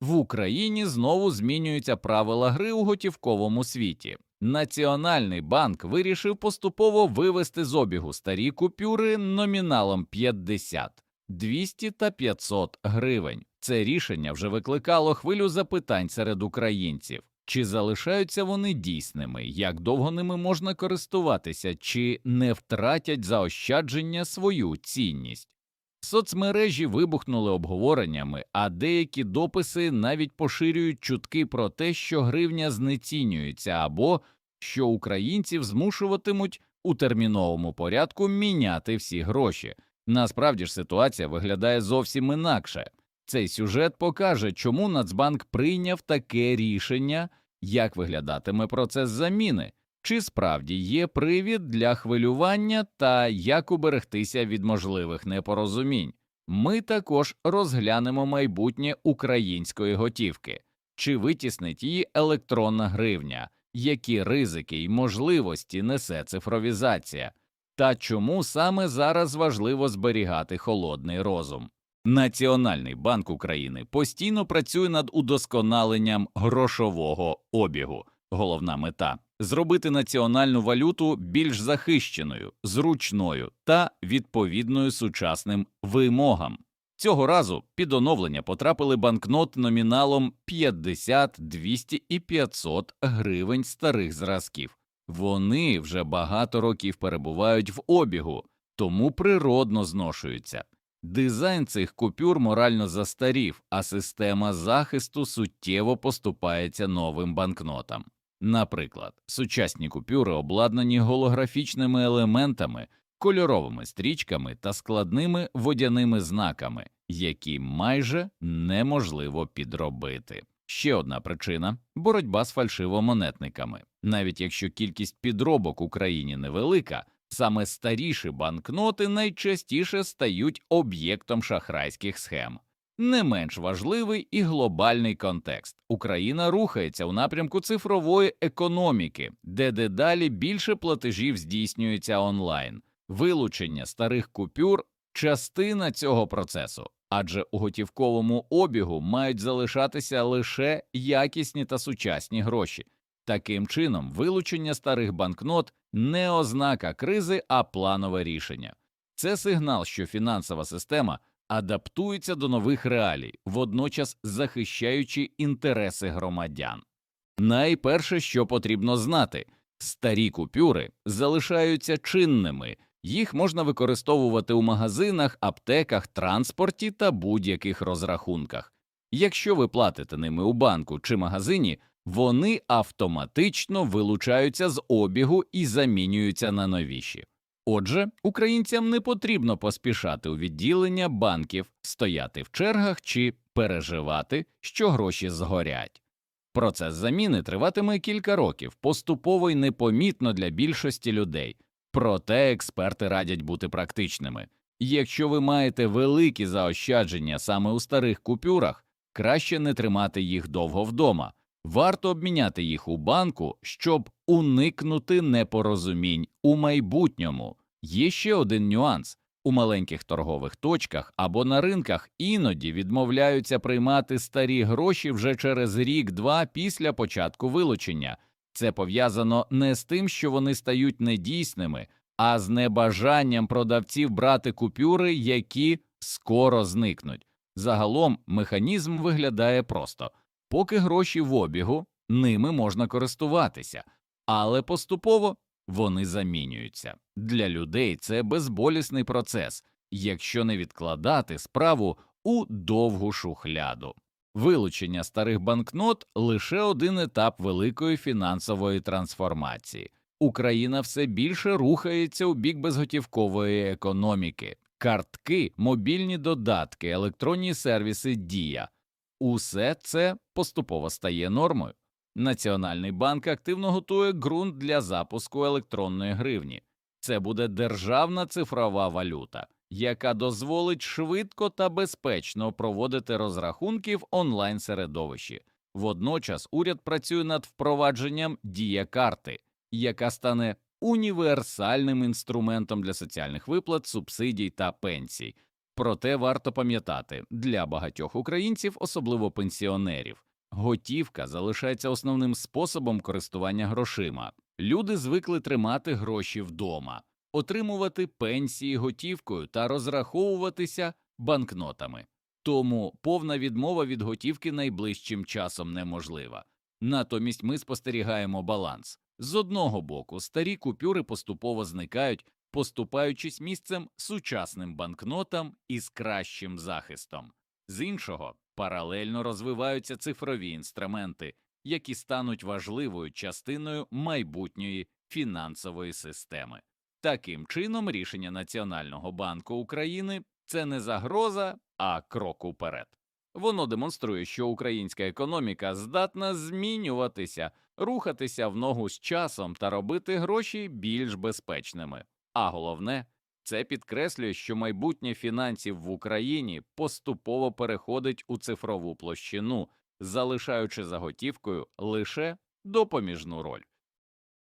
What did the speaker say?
В Україні знову змінюються правила гри у готівковому світі. Національний банк вирішив поступово вивести з обігу старі купюри номіналом 50, 200 та 500 гривень. Це рішення вже викликало хвилю запитань серед українців. Чи залишаються вони дійсними, як довго ними можна користуватися, чи не втратять заощадження свою цінність? Соцмережі вибухнули обговореннями, а деякі дописи навіть поширюють чутки про те, що гривня знецінюється або що українців змушуватимуть у терміновому порядку міняти всі гроші. Насправді ж ситуація виглядає зовсім інакше. Цей сюжет покаже, чому Нацбанк прийняв таке рішення, як виглядатиме процес заміни, чи справді є привід для хвилювання та як уберегтися від можливих непорозумінь. Ми також розглянемо майбутнє української готівки, чи витіснить її електронна гривня, які ризики й можливості несе цифровізація, та чому саме зараз важливо зберігати холодний розум. Національний банк України постійно працює над удосконаленням грошового обігу. Головна мета зробити національну валюту більш захищеною, зручною та відповідною сучасним вимогам. Цього разу під оновлення потрапили банкнот номіналом 50, 200 і 500 гривень старих зразків. Вони вже багато років перебувають в обігу, тому природно зношуються. Дизайн цих купюр морально застарів, а система захисту суттєво поступається новим банкнотам. Наприклад, сучасні купюри обладнані голографічними елементами, кольоровими стрічками та складними водяними знаками, які майже неможливо підробити. Ще одна причина боротьба з фальшивомонетниками. Навіть якщо кількість підробок в Україні невелика, саме старіші банкноти найчастіше стають об'єктом шахрайських схем. Не менш важливий і глобальний контекст. Україна рухається у напрямку цифрової економіки, де дедалі більше платежів здійснюється онлайн. Вилучення старих купюр частина цього процесу, адже у готівковому обігу мають залишатися лише якісні та сучасні гроші. Таким чином, вилучення старих банкнот не ознака кризи, а планове рішення. Це сигнал, що фінансова система адаптується до нових реалій, водночас захищаючи інтереси громадян. Найперше, що потрібно знати, старі купюри залишаються чинними, їх можна використовувати у магазинах, аптеках, транспорті та будь-яких розрахунках. Якщо ви платите ними у банку чи магазині, вони автоматично вилучаються з обігу і замінюються на новіші. Отже, українцям не потрібно поспішати у відділення банків, стояти в чергах чи переживати, що гроші згорять. Процес заміни триватиме кілька років, поступово й непомітно для більшості людей, проте експерти радять бути практичними. Якщо ви маєте великі заощадження саме у старих купюрах, краще не тримати їх довго вдома. Варто обміняти їх у банку, щоб уникнути непорозумінь у майбутньому. Є ще один нюанс у маленьких торгових точках або на ринках іноді відмовляються приймати старі гроші вже через рік-два після початку вилучення. Це пов'язано не з тим, що вони стають недійсними, а з небажанням продавців брати купюри, які скоро зникнуть. Загалом механізм виглядає просто. Поки гроші в обігу, ними можна користуватися, але поступово вони замінюються. Для людей це безболісний процес, якщо не відкладати справу у довгу шухляду. Вилучення старих банкнот лише один етап великої фінансової трансформації. Україна все більше рухається у бік безготівкової економіки, картки, мобільні додатки, електронні сервіси Дія. Усе це поступово стає нормою. Національний банк активно готує ґрунт для запуску електронної гривні. Це буде державна цифрова валюта, яка дозволить швидко та безпечно проводити розрахунки в онлайн середовищі. Водночас уряд працює над впровадженням дія карти, яка стане універсальним інструментом для соціальних виплат, субсидій та пенсій. Проте варто пам'ятати, для багатьох українців, особливо пенсіонерів, готівка залишається основним способом користування грошима. Люди звикли тримати гроші вдома, отримувати пенсії готівкою та розраховуватися банкнотами. Тому повна відмова від готівки найближчим часом неможлива. Натомість ми спостерігаємо баланс. З одного боку, старі купюри поступово зникають, поступаючись місцем сучасним банкнотам із кращим захистом. З іншого, паралельно розвиваються цифрові інструменти, які стануть важливою частиною майбутньої фінансової системи. Таким чином, рішення Національного банку України це не загроза, а крок уперед. Воно демонструє, що українська економіка здатна змінюватися, рухатися в ногу з часом та робити гроші більш безпечними. А головне, це підкреслює, що майбутнє фінансів в Україні поступово переходить у цифрову площину, залишаючи за готівкою лише допоміжну роль.